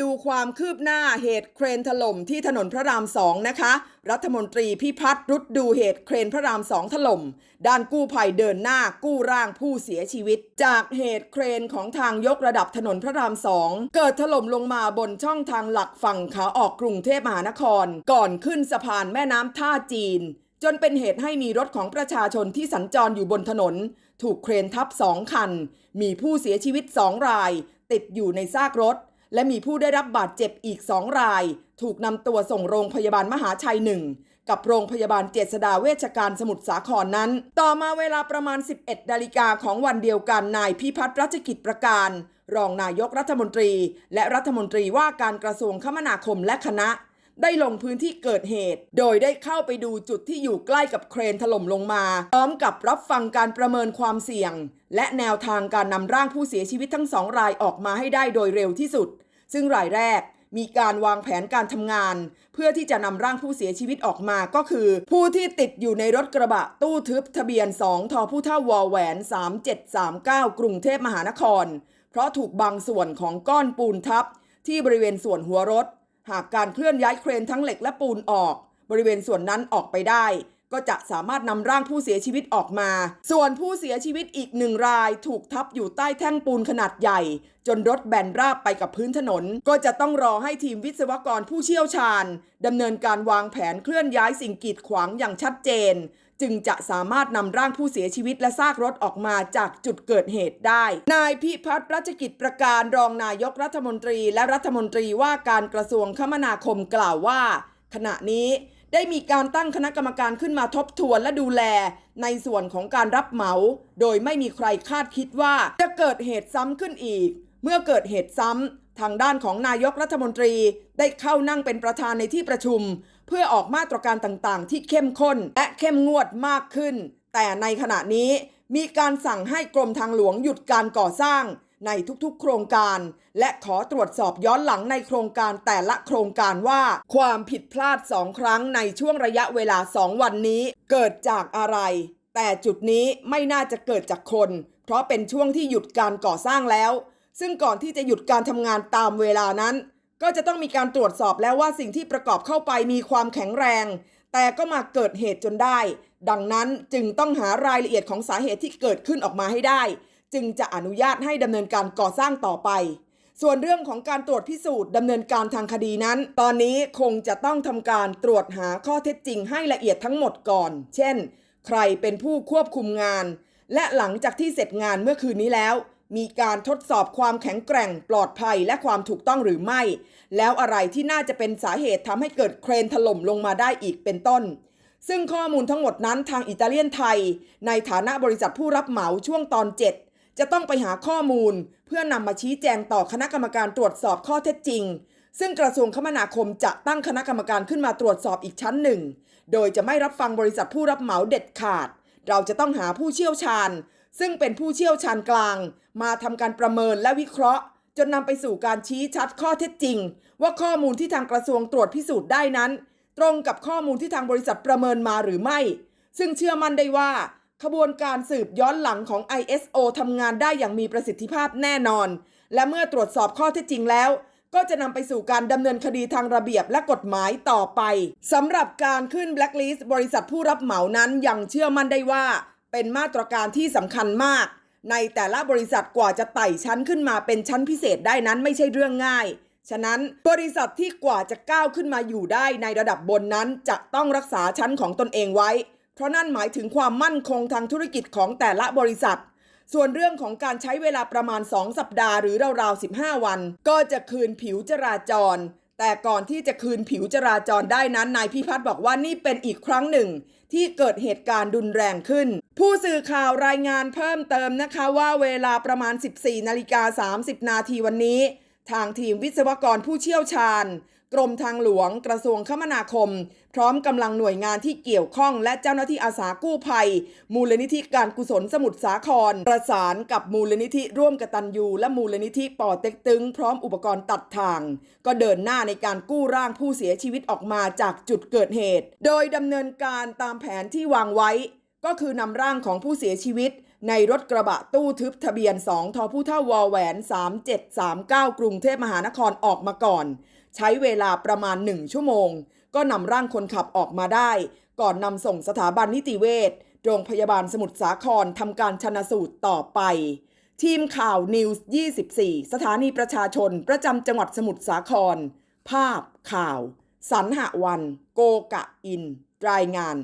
ดูความคืบหน้าเหตุเครนถล่มที่ถนนพระรามสองนะคะ รัฐมนตรีพิพัฒน์รุดดูเหตุเครนพระรามสองถล่ม ด้านกู้ภัยเดินหน้ากู้ร่างผู้เสียชีวิต จากเหตุเครนของทางยกระดับถนนพระรามสองเกิดถล่มลงมาบนช่องทางหลักฝั่งขาออกกรุงเทพมหานคร ก่อนขึ้นสะพานแม่น้ำท่าจีน จนเป็นเหตุให้มีรถของประชาชนที่สัญจรอยู่บนถนน ถูกเครนทับสองคัน มีผู้เสียชีวิตสองราย ติดอยู่ในซากรถ และมีผู้ได้รับบาดเจ็บอีกสองราย ถูกนำตัวส่งโรงพยาบาลมหาชัยหนึ่งกับโรงพยาบาลเจษดาเวชการสมุทรสาครนั้น ต่อมาเวลาประมาณ 11นาฬิกาของวันเดียวกันนายพิพัฒน์รัชกิจประการ รองนายกรัฐมนตรี และรัฐมนตรีว่าการกระทรวงคมนาคมและคณะ ได้ลงพื้นที่เกิดเหตุ โดยได้เข้าไปดูจุดที่อยู่ใกล้กับเครนถล่มลงมา พร้อมกับรับฟังการประเมินความเสี่ยง และแนวทางการนำร่างผู้เสียชีวิตทั้งสองรายออกมาให้ได้โดยเร็วที่สุด ซึ่งรายแรกมีการวางแผนการทำงาน เพื่อที่จะนำร่างผู้เสียชีวิตออกมาก็คือ ผู้ที่ติดอยู่ในรถกระบะตู้ทึบทะเบียน 2 ทอผู้เท่าวอแหวน 3739 กรุงเทพมหานคร เพราะถูกบางส่วนของก้อนปูนทับที่บริเวณส่วนหัวรถ หากการเคลื่อนย้ายเครนทั้งเหล็กและปูนออก บริเวณส่วนนั้นออกไปได้ ก็จะสามารถนำร่างผู้เสียชีวิตออกมา ส่วนผู้เสียชีวิตอีกหนึ่งรายถูกทับอยู่ใต้แท่งปูนขนาดใหญ่ จนรถแบนราบไปกับพื้นถนน ก็จะต้องรอให้ทีมวิศวกรผู้เชี่ยวชาญดำเนินการวางแผนเคลื่อนย้ายสิ่งกีดขวางอย่างชัดเจน จึงจะสามารถนำร่างผู้เสียชีวิตและซากรถออกมาจากจุดเกิดเหตุได้ นายพิพัฒน์รัชกิจประการรองนายกรัฐมนตรี และรัฐมนตรีว่าการกระทรวงคมนาคมกล่าวว่า ขณะนี้ได้มีการตั้งคณะกรรมการขึ้นมาทบทวนและดูแล ในส่วนของการรับเหมา โดยไม่มีใครคาดคิดว่าจะเกิดเหตุซ้ำขึ้นอีก เมื่อเกิดเหตุซ้ำ ทางด้านของนายกรัฐมนตรีได้เข้านั่งเป็นประธานในที่ประชุม เพื่อออกมาตรการต่างๆ ที่เข้มข้น และเข้มงวดมากขึ้น แต่ในขณะนี้มีการสั่งให้กรมทางหลวงหยุดการก่อสร้างในทุกๆ โครงการ และขอตรวจสอบย้อนหลังในโครงการแต่ละโครงการว่า ความผิดพลาดสองครั้งในช่วงระยะเวลาสองวันนี้ เกิดจากอะไร แต่จุดนี้ไม่น่าจะเกิดจากคน เพราะเป็นช่วงที่หยุดการก่อสร้างแล้ว ซึ่งก่อนที่จะหยุดการทำงานตามเวลานั้น ก็จะต้องมีการตรวจสอบแล้วว่าสิ่งที่ประกอบเข้าไปมีความแข็งแรง แต่ก็มาเกิดเหตุจนได้ ดังนั้นจึงต้องหารายละเอียดของสาเหตุที่เกิดขึ้นออกมาให้ได้ จึงจะอนุญาตให้ดำเนินการก่อสร้างต่อไป ส่วนเรื่องของการตรวจพิสูจน์ดำเนินการทางคดีนั้น ตอนนี้คงจะต้องทำการตรวจหาข้อเท็จจริงให้ละเอียดทั้งหมดก่อน เช่น ใครเป็นผู้ควบคุมงาน และหลังจากที่เสร็จงานเมื่อคืนนี้แล้ว มีการทดสอบความแข็งแกร่งปลอดภัยและความถูกต้องหรือไม่ แล้วอะไรที่น่าจะเป็นสาเหตุทำให้เกิดเครนถล่มลงมาได้อีกเป็นต้น ซึ่งข้อมูลทั้งหมดนั้นทางอิตาเลียนไทย ในฐานะบริษัทผู้รับเหมาช่วงตอน 7 จะต้องไปหาข้อมูล เพื่อนำมาชี้แจงต่อคณะกรรมการตรวจสอบข้อเท็จจริง ซึ่งกระทรวงคมนาคมจะตั้งคณะกรรมการขึ้นมาตรวจสอบอีกชั้นหนึ่ง โดยจะไม่รับฟังบริษัทผู้รับเหมาเด็ดขาด เราจะต้องหาผู้เชี่ยวชาญ ซึ่งเป็นผู้เชี่ยวชาญกลาง มาทำการประเมินและวิเคราะห์ จนนำไปสู่การชี้ชัดข้อเท็จจริง ว่าข้อมูลที่ทางกระทรวงตรวจพิสูจน์ได้นั้น ตรงกับข้อมูลที่ทางบริษัทประเมินมาหรือไม่ ซึ่งเชื่อมั่นได้ว่าขบวนการสืบย้อนหลังของ ISO ทำงานได้อย่างมีประสิทธิภาพแน่นอน และเมื่อตรวจสอบข้อเท็จจริงแล้ว ก็จะนำไปสู่การดำเนินคดีทางระเบียบและกฎหมายต่อไปสำหรับการขึ้นแบล็คลิสต์บริษัทผู้รับเหมานั้นยังเชื่อมั่นได้ว่า เป็นมาตรการที่สำคัญมาก ในแต่ละบริษัทกว่าจะไต่ชั้นขึ้นมาเป็นชั้นพิเศษได้นั้นไม่ใช่เรื่องง่าย ฉะนั้นบริษัทที่กว่าจะก้าวขึ้นมาอยู่ได้ในระดับบนนั้นจะต้องรักษาชั้นของตนเองไว้ เพราะนั่นหมายถึงความมั่นคงทางธุรกิจของแต่ละบริษัท ส่วนเรื่องของการใช้เวลาประมาณ 2 สัปดาห์หรือราวๆ15 วัน ก็จะคืนผิวจราจร แต่ก่อนที่จะคืนผิวจราจรได้นั้นนายพิพัฒน์บอกว่านี่เป็นอีกครั้งหนึ่ง ที่เกิดเหตุการณ์ดุนแรงขึ้น ผู้สื่อข่าวรายงานเพิ่มเติมนะคะว่าเวลาประมาณ 14นาฬิกา30 นาทีวันนี้ ทางทีมวิศวกรผู้เชี่ยวชาญ กรมทางหลวงกระทรวงคมนาคม พร้อมกำลังหน่วยงานที่เกี่ยวข้อง และเจ้าหน้าที่อาสากู้ภัย มูลนิธิการกุศลสมุทรสาคร ประสานกับมูลนิธิร่วมกตัญญูและมูลนิธิป่อเต็กตึง พร้อมอุปกรณ์ตัดทาง ก็เดินหน้าในการกู้ร่างผู้เสียชีวิตออกมาจากจุดเกิดเหตุ โดยดำเนินการตามแผนที่วางไว้ ก็คือนำร่างของผู้เสียชีวิต ในรถกระบะตู้ทึบทะเบียน 2 ทอผู้เท่าวอแหวน 3739 กรุงเทพมหานครออกมาก่อน ใช้เวลาประมาณ 1 ชั่วโมง ก็นำร่างคนขับออกมาได้ ก่อนนำส่งสถาบันนิติเวชโรงพยาบาลสมุทรสาครทำการชนสูตรต่อไป ทีมข่าวนิวส์24 สถานีประชาชนประจำจังหวัดสมุทรสาคร ภาพข่าวสรรหวัน โกกะอิน รายงาน